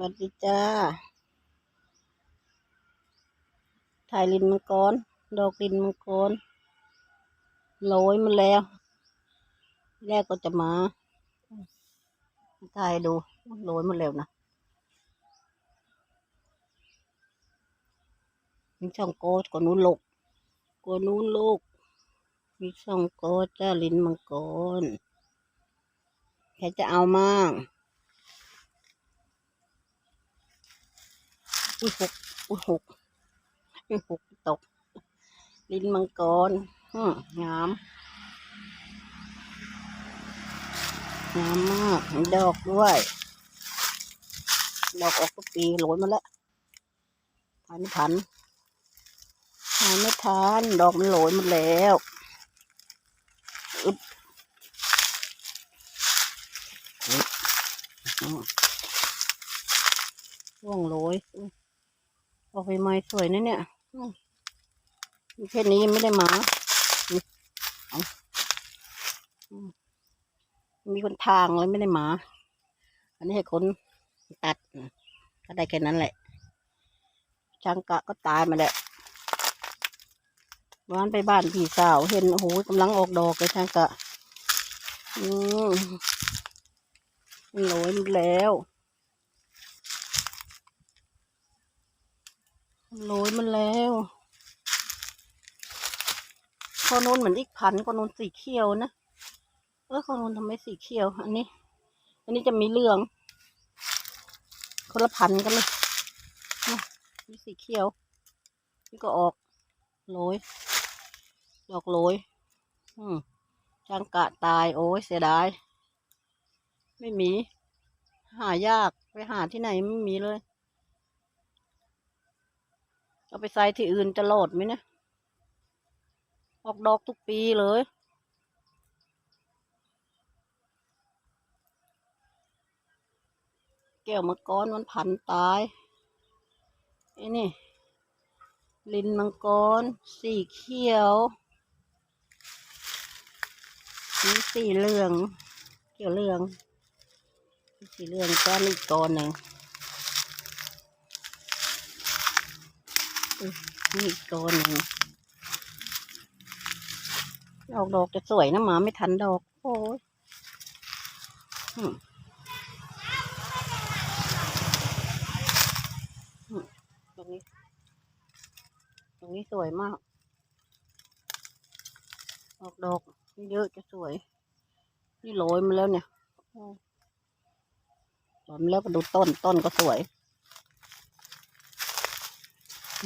วัสดีจ้า ถ่ายลินมังกร ดอกลินมังกรโรยมันแล้ว แรกก็จะมา ถ่ายดูโรยมันแล้วนะมีช่องโกดกว่านู้นลกกว่านู้นลูก มีช่องโกดจ้าลินมังกรใครจะเอามั่ง อุ้ยหกอุ้ยหกอุ้ยหกตก ลิ้นมังกรอืมงามงามมากมีดอกด้วย ดอกออกทุกปีโหลยมาแล้วทันทันทานไม่ทันดอกมันโหลยหมาแล้วอึบอึบร่วงโรยอุ๊ย ออกไปไม้สวยนะเนี่ยอืมมีแค่นี้ยังไม่ได้มา มีคนทางเลยไม่ได้มา อันนี้ให้คนตัด ก็ได้แค่นั้นแหละ ช่างกะก็ตายมาแหละวานไปบ้านพี่สาว เห็น โอ้โหกำลังออกดอกเลยช่างกะ อืมมันโรยหมดแล้ว โรยมันแล้วข้อนูนเหมือนอีกพันข้อนูนสีเขียวนะ เออข้อนูนทำไมสีเขียว อันนี้ อันนี้จะมีเหลือง คนละพันกันเลยนะนี่สีเขียว นี่ก็ออกโรยดอกโรยอืมช่างกะตาย โอ้ยเสียดาย ไม่มี หายาก ไปหาที่ไหนไม่มีเลย เอาไปใส่ที่อื่นจะโหลดไหมนี่ยออกดอกทุกปีเลย แก้วมังกรมันพันตายไอ้นี่ ลินมังกร สีเขียวนี่สีเหลือง เขียวเหลือง สีเหลืองก้อนอีกก้อนหนึ่ง นี่อีกก้นหนึ่งออกดอกจะสวยนะหมาไม่ทันดอก โอ้ยอืมอืมตรงนี้ ตรงนี้สวยมาก ออกดอกเยอะจะสวย นี่โรยมาแล้วเนี่ยโอ้ยมแล้วก็ดูต้น ต้นก็สวย ท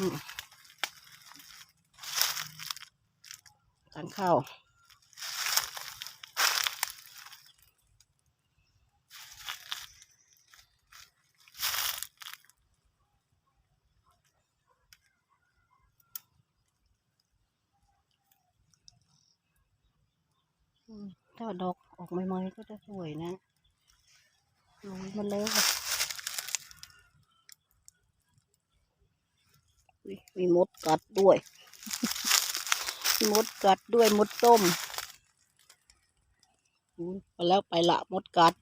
านข้าวถ้าดอกออกใหม่ๆก็จะสวยนะโรยมาแล้วค่ะอุ๊ย มีมดกัดด้วย มดกัดด้วยมดต้มอุ๊ยไปแล้วไปละมดกัด